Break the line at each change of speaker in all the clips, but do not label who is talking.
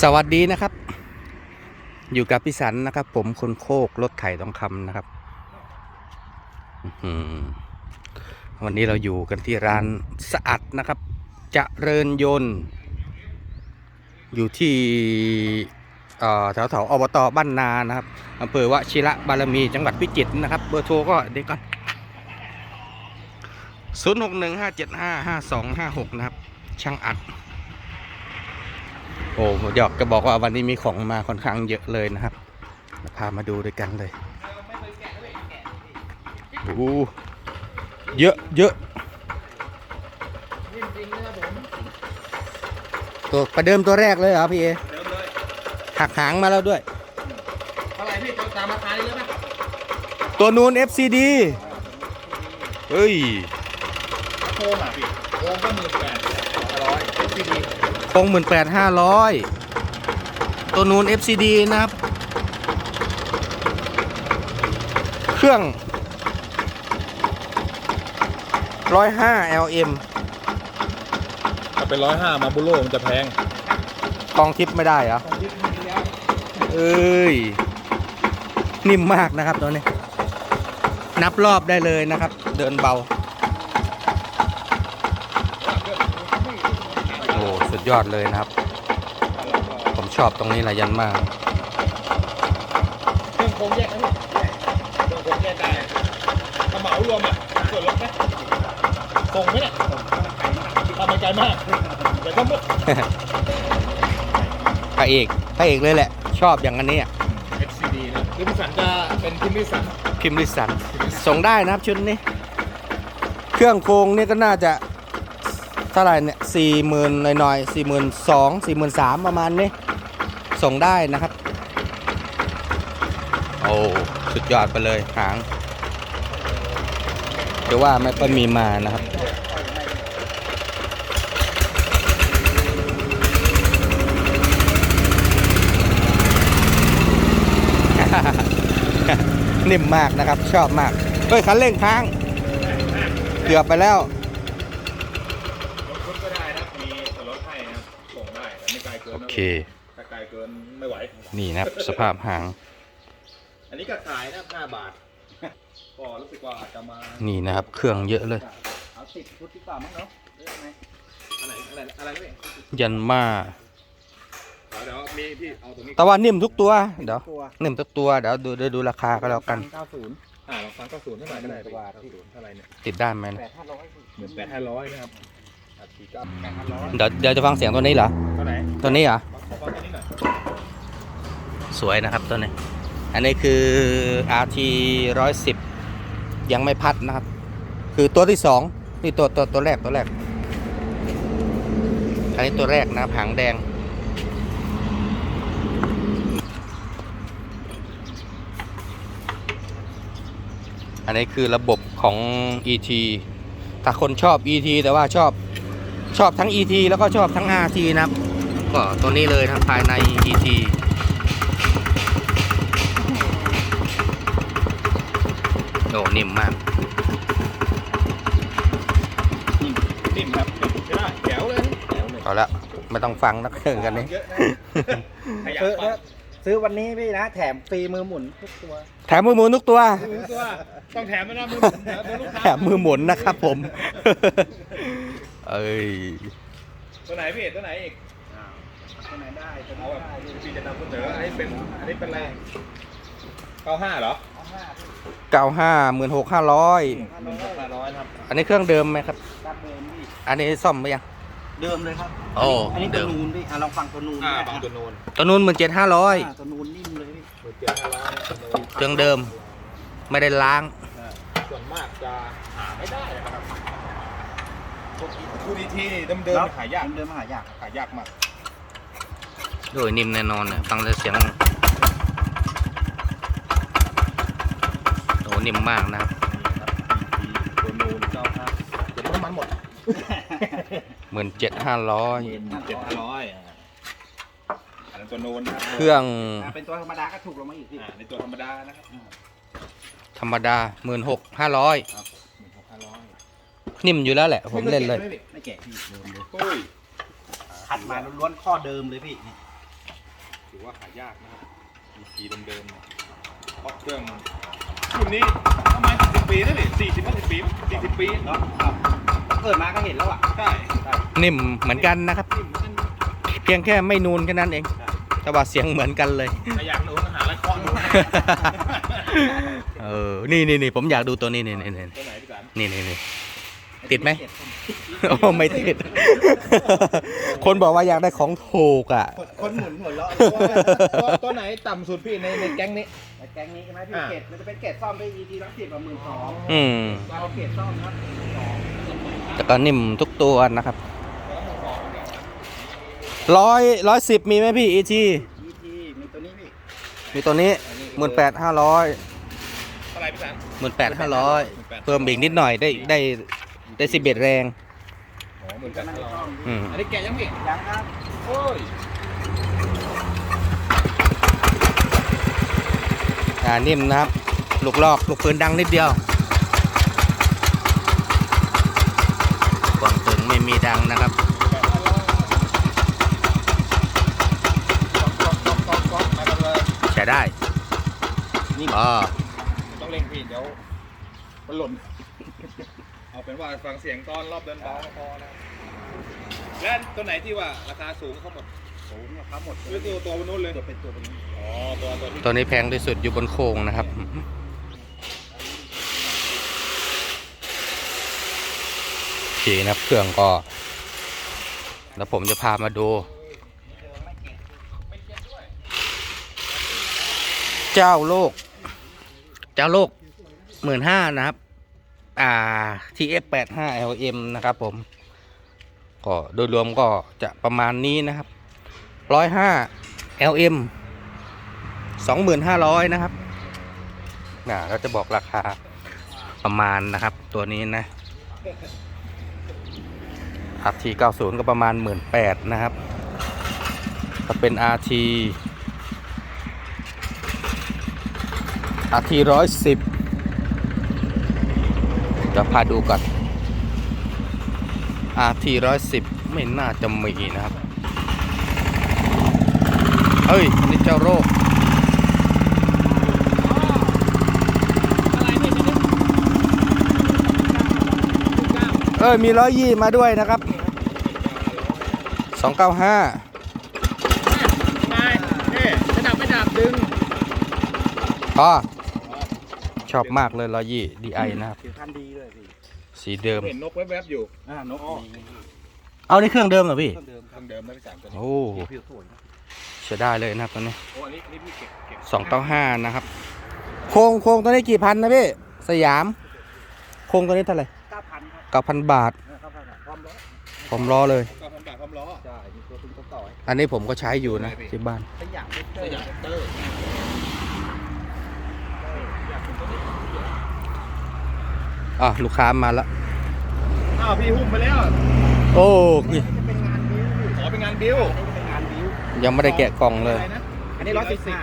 สวัสดีนะครับ อยู่กับพี่สันนะครับ ผมคนโคกรถไถทองคำนะครับวันนี้เราอยู่กันที่ร้านสะอาดนะครับเจริญยนต์ อยู่ที่แถวแถวอบตบ้านนานะครับอำเภอวชิระบารมีจังหวัดพิจิตรนะครับ เบอร์โทรก็เด็กก่อนศูนย์หกหนึ่งห้าเจ็ดห้าห้าสองห้าหกนะครับ ช่างอัด โอ้อยากจะบอกว่าวันนี้มีของมาค่อนข้างเยอะเลยนะครับ พามาดูด้วยกันเลยโอ้เยอะเยอะตัวประเดิมตัวแรกเลยเหรอพี่เอ
เดิมเลย
หักหางมาแล้วด้วย
เท่าไหร่พี่ตามราคานี้เลยไหม
ตัวนูน FCD เฮ้ย
โค้งอะพี่โค้งก็หมื่นแปดร้อยเอซีดี
คงหมื่นแปดห้าร้อยตัวนูน FCD นะครับ เครื่องร้อยห้า LM
ถ้าเป็นร้อยห้ามาบุโร่มันจะแพง
กองทิปไม่ได้เหรอ
ของที่มีแล้ว
เอ้ย นิ่มมากนะครับตัวนี้ นับรอบได้เลยนะครับ เดินเบา โอ้ สุด ยอดเลยนะครับ ผมชอบตรงนี้แหละยันมาก
เครื่องโค้งแยกนะพี่เครื่องโค้งแยกได้ถ้าเหมารวมอะส่วนลดไหมส่งไหมเนี่ยทำมันไกลมากเดี๋ยวก็หมด
พระเอกพระเอกเลยแหละ ชอบอย่างอันนี้อะ
XCD นะลิมสันจะเป็นพิมพ์ลิสัน
พิมพ์ลิสันส่งได้นะครับชุดนี้ เครื่องโครงนี่ก็น่าจะเท่าไหร่เนี่ยสี่หมื่นหน่อยๆสี่หมื่นสองสี่หมื่นสามประมาณนี้ ส่งได้นะครับ โอ้สุดยอดไปเลยหางเดี๋ยวว่าไม่ค่อยมีมานะครับนิ่มมากนะครับ ชอบมากเฮ้ยคันเร่งค้าง เกือบไปแล้ว
รถก็ได้นะมีส่วนลดให้นะครับส่งได้แต่ไม่ไกลเกิน
โอ
นะ
เค
ถ้าไกลเกินไม่ไหว
นี่นะครับ สภาพหาง
อันนี้ก็ขายนะ5บาท ก็รู้สึกว่าอาจจะมา
นี่นะครับ เครื่องเยอะเลย
เอาสิบชุดดีกว่ามั้งเนาะหรือยังไงอะไรอะไรอะไรนี่
ยันมา
เดี๋ยวมีพี่เอาตรงนี้
แต่ว่านิ่มทุกตัว เดี๋ยว
ตัว
นิ่มทุกตัว เดี๋ยวดูเดี๋ยวดูราคาก็แล้วกัน
เก้าศูนย์อ่าลองฟังเก้าศูนย์เท่าไหร่ก็ได้บาทเก้าศูนย์เท่าไหร่เนี่ย
ติดได้ไหม
แปดห้าร้อยหมื่นแปดห้าร้อยนะครับอาที เก้าแปดห้าร้อย
เดี๋ยวเดี๋ยวจะฟังเสียงตัวนี้เหรอ
เท่าไหร่
ตัวนี้เหรอ
ขอฟังตัวนี้หน่อย
สวยนะครับตัวนี้ อันนี้คือ RT 110 ยังไม่พัดนะครับ คือตัวที่สองนี่ตัวตัวตัวแรกตัวแรก อันนี้ตัวแรกนะครับหางแดง อันนี้คือระบบของ ET ถ้าคนชอบ ET แต่ว่าชอบ ชอบทั้ง ET แล้วก็ชอบทั้ง RT นะครับ ก็ตัวนี้เลยนะครับภายใน ET โอ้นิ่มมาก
นิ่มครับใช่ได้แจ๋วเลยแจ๋วเลย
เอาละไม่ต้องฟังนักเครื่องกันนี่
เยอะนะขยับ
ซื้อ
ฟัง
ซื้อวันนี้พี่นะ แถมฟรีมือหมุนทุกตัว
แถมมือหมุนทุกตัว
มือตัวต้องแถมไหมนะมือผมแถมเดี๋ยวลูกค้า
แถมมือหมุนนะครับผม เอ้ย
ตัวไหนพี่ตัวไหนอีก
ตัวไหนได้ตัว
เอา
นี้
แบบ
ได้พี่
พี่จะนำเสนออันนี้เป็นอันนี้เป็นอะไรเก้าห้าเหรอ
เอาห้าพี่
เก้าห้าหมื่นหกห้าร้อย
หนึ่งห้าร้อยครับ
อันนี้เครื่องเดิมไหมครับ
ตัดเดิมพี่
อันนี้ซ่อมไหมยัง
เดิมเลยครับ
โอ้
อันนี้
เดิ
ตัว
ม
นูนพี่อะลองฟังตัวนูน
อ่า
นะ
บางตัวโนน
ตัวนู้นหมื่นเจ็ดห้าร้อย
อ่าตัวนูนนิ่มเลยพี่
หมื่นเจ็ดห้าร้อย
เครื่องเดิม ไม่ได้ล้าง
ส่วนมากจะหาไม่ได้นะครับพวกคู ดีทีเดิมเดิมๆหายาก
เดิมๆหายาก
หายากมาก
โดยนิ่มแน่นอนเนี่ยฟังแต่เสียงโอ้นิ่มมากนะครับ
ตัวนูนเก้าห้าเดี๋ยวน้ำมันหมด
หมื่นเจ็ดห้าร้อย
เจ็ดห้าร้อยอันนั้นตัวนูนนะ
เครื่อง
อ่าเป็นตัวธรรมดาก็ถูกลงมาอีกพี่
อ่าในตัวธรรมดานะครับ
ธรรมดาหมื่นหกห้าร้อย
หนึ่งหกห้าร้อย
นิ่มอยู่แล้วแหละ ผมเล่นเลย
ไม่แกะพี่เดิมเลย
ปุ้ย
ขัดมาล้วนๆข้อเดิมเลยพี่นี่
ถือว่าหายากนะครับมีปีเดิมๆเนี่ยเพราะเครื่องรุ่นนี้ประมาณสิบปีนั่นนี่สี่สิบห้าสิบปีสี่สิบปี
เนาะครับเกิดมาก็เห็นแล้วอะ
ใช่
นิ่มเหมือนกันนะครับเพียงแค่ไม่นูนแค่นั้นเอง แต่ว่าเสียงเหมือนกันเลย
ถ้าอยากหนูหาอะไรเคาะดู
เออ นี่นี่นี่ผมอยากดูตัวนี้นี่นี่นี่
ตัวไหนพี่สัน
นี่นี่นี่ ติดไหมโอ้ไม่ติด คนบอกว่าอยากได้ของถูกอะ
คนหมุนหัวเราะ
ตัวตัวไหนต่ำสุดพี่ในในแก๊งนี้
แต่แก๊งนี้ใช่ไหมพี่
อ่า
เกตมันจะเป็นเกตซ่อมได้ ET ละสิบกับหมื่นสอง
อืม
เราเกตซ่อมครับสอง
แต่ก็นิ่มทุกตัวนะครับร้อยร้อยสิบมีไหมพี่อีที
ET มีตัวนี้พี่
มีตัวนี้หมื่นแปดห้าร้อย
เท่าไหร่พี่สัน
หมื่นแปดห้าร้อยเพิ่มอีกนิดหน่อยได้ได้ ได้สิบเอ็ดแรง
อ๋อหมื่นแป
จะ
ด
ไม่
ห้าร้อย
ซ่อม
อืม
อันนี้แกะยังพี่
ยังครับ
โอ้ย
อ่านิ่มนะครับ ลูกลอกลูกปืนดังนิดเดียวกวางตึงไม่มีดังนะครับ
แปดห้าร้อยก๊อกก๊อกก๊อกก๊อกก๊อกมากันเลย
ใช้ได้อ๋อ
ต้องเร่งพี่เดี๋ยวมันหล่น เอาเป็นว่าฟังเสียงตอนรอบเดินเบาก็พอนะและตัวไหนที่ว่าราคาสูงเขาหมด
สูงนะครับหมด
หรือตัวตัวบนนู้นเลย
ตัวเป็นตัวเป็น
อ๋อตัวตัวที่
ตัวนี้แพงที่สุดอยู่บนโค้งนะครับโอเคนะครับเครื่องก็แล้วผมจะพามาดู เจ้าโลก เจ้าโลกหมื่นห้านะครับ อ่า TF85 LM นะครับผม ก็โดยรวมก็จะประมาณนี้นะครับร้อยห้า LM สองหมื่นห้าร้อยนะครับน่าเราจะบอกราคาประมาณนะครับ ตัวนี้นะอครับ RT90 ก็ประมาณหมื่นแปดนะครับถ้าเป็น RT RT110 ดี๋ยวพาดูก่อน RT ร้อยสิบไม่น่าจะมีนะครับ เฮ้ยนี่เจ้าโรคเอ้ย มีร้อยยี่มาด้วยนะครับ สองเก้าห้า
ไปนี่จะดับไม่ดับดึง
พอ ชอบมากเลยร้อยยี่ดีไอนะครับ
ผิวพันธุ์ดีเลยพี่
สีเดิม
เห็นนกแวบๆอยู่
อ่านกมี
เอานี่เครื่องเดิมเหรอพี่
เครื่องเดิมค
เค
รับ
รื่องเดิมนะพี่สามตัวนี้
โอ้
ผิวสวยครับ
ใช้ได้เลยนะครับตัวนี้
โอ้อันนี้นี่พี่เก็บเก็บ
สองเก้าห้านะครับ โครงโครงตัวนี้กี่พันนะพี่ สยาม โครงตัวนี้เท่าไหร่
เก้าพันครับ
เก้าพันบาท
เก้าพันพร้อมแล้ว
ผมรอเลย
เก้าพันบาทพร้อมล้อ
ใช่มีตัวตุ้งตัวต่อย
อันนี้ผมก็ใช้อยู่นะที่บ้าน
สยาม
สยามเตอร์
อะลูกค้ามาแล้ว
อ้าวพี่หุ้มไปแล้ว
โอ้
นี่จะเป็นงานบิ้ว
ขอเป็นงานบิ้ว
อันนี้จะเป็นงานบิ้ว
ยังไม่ได้แกะกล่องเลย
อะไรนะ
อันนี้ร้อยสิบห้า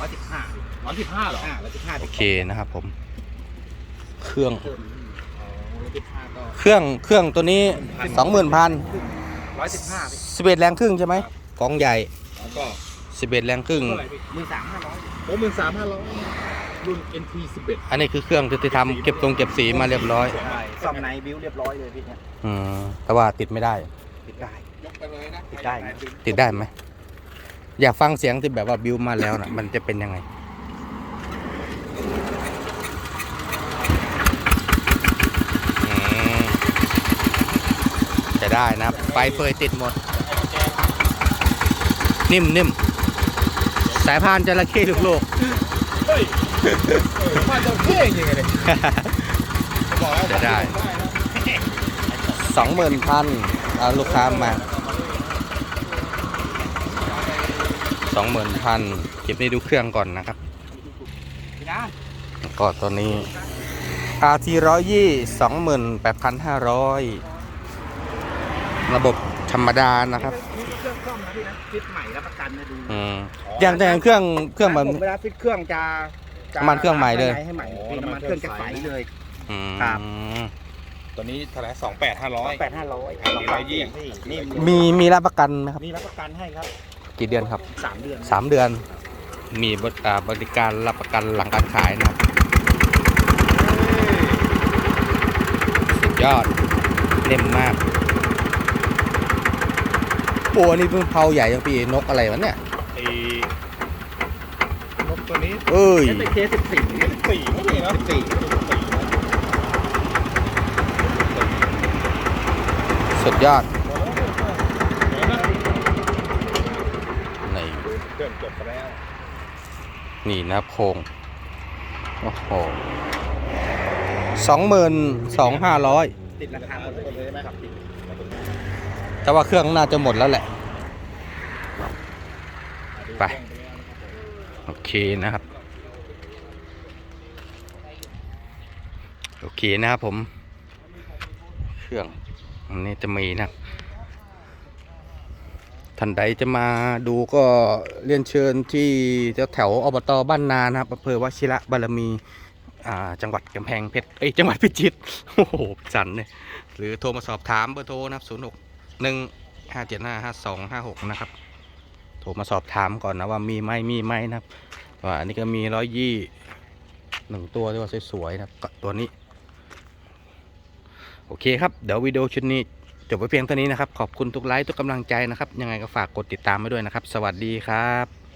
ร้อยสิบห้า
ร้อยสิบห้าเหรอ
อ่าร้อยสิบห้า
โอเคนะครับผม เครื่อง
เติม
อ๋อร้อยสิบห้าก็
เครื่องเครื่องตัวนี้สองหมื่นพัน
ร้อยสิบห้าพี่
สิบเอ็ดแรงครึ่งใช่ไหมกล่องใหญ่
แล้วก็
สิบเอ็ดแรงครึ่ง
เท่าไหร่พี่
หมื่นสามห้าร้อย
โอ้หมื่นสามห้าร้อย รุ่น NT สิบเอ็ด
อันนี้คือเครื่องที่ทำเก็บตรงเก็บสีมาเรียบร้อย
ใช่ซ่อมในบิ้วเรียบร้อยเลยพี่เนี่ย
อืมแต่ว่าติดไม่ได้
ติดได้
ยกไปเลยนะ
ติดได้
ติดได้ไหมอยากฟังเสียงที่แบบว่าบิวมาแล้วนะมันจะเป็นยังไงอืมจะได้นะครับไฟเฟยติดหมด นิ่มนิ่มสายพานจระเข้ลูกโลก
เฮ้ย มาจะเท่จริงเลย
จะได้สองหมื่นพันเอาลูกค้ามาสองหมื่นพันเก็บนี่ดูเครื่องก่อนนะครับ
พี่นะ
แล้วก็ตัวนี้ RT ร้อยยี่สองหมื่นแปดพันห้าร้อยระบบธรรมดานะครับ
เครื่องซ่อมนะพี่นะฟิตใหม่รับประกันนะดู
อย่างแต่เครื่องเครื่องแบบ
เวลาฟิตเครื่องจะ
น้ำมันเครื่องใหม่เลย
ให้ใหม่พี่น้ำมันเครื่องจะใสเลย
อืม
ครับ
ตัวนี้เท่าไหร่สองแปดห้าร้อย
แปดห้าร้อย
ร้อยยี่
นี่
มีมีรับประกันไหมครับ
มีรับประกันให้ครับ
กี่เดือนครับ
สามเดือน
สามเดือน มีบริอ่าบริการรับประกันหลังการขายนะครับสุดยอดเล่มมากโอ้อันนี้เพิ่งเผาใหญ่จังพี่นกอะไรวะเนี่ย
ไอ้นก ตัวนี้
เอ้ย
เอสเคสิบสี่
สี่ไม่มีนะสี่
สุดยอด
เดี๋ยวนะ
นี่
เครื่องจบไปแล้ว
นี่นะครับโครงโอ้โหสองหมื่นสองห้าร้อย
ติดราคาหมดเลยใช่ไหมครับติด
แต่ว่าเครื่องน่าจะหมดแล้วแหละ ไป โอเคนะครับ โอเคนะครับผม เครื่องอันนี้จะมีนะครับท่านใดจะมาดูก็เรียนเชิญที่แถวแถวอบตบ้านนานะครับอำเภอวชิระบารมีอ่าจังหวัดกำแพงเพชรเอ้ยจังหวัดพิจิตรโอ้โหสันเลยหรือโทรมาสอบถามเบอร์โทรนะครับ 0 6 1 5 7 5 5 2 5 6 นะครับ ผมมาสอบถามก่อนนะว่ามีไหมมีไหมนะครับว่าอันนี้ก็มีร้อยยี่หนึ่งตัวที่ว่าสวยๆนะตัวนี้ โอเคครับ เดี๋ยววิดีโอชุดนี้จบไว้เพียงเท่านี้นะครับ ขอบคุณทุกไลค์ทุกกำลังใจนะครับ ยังไงก็ฝากกดติดตามไว้ด้วยนะครับ สวัสดีครับ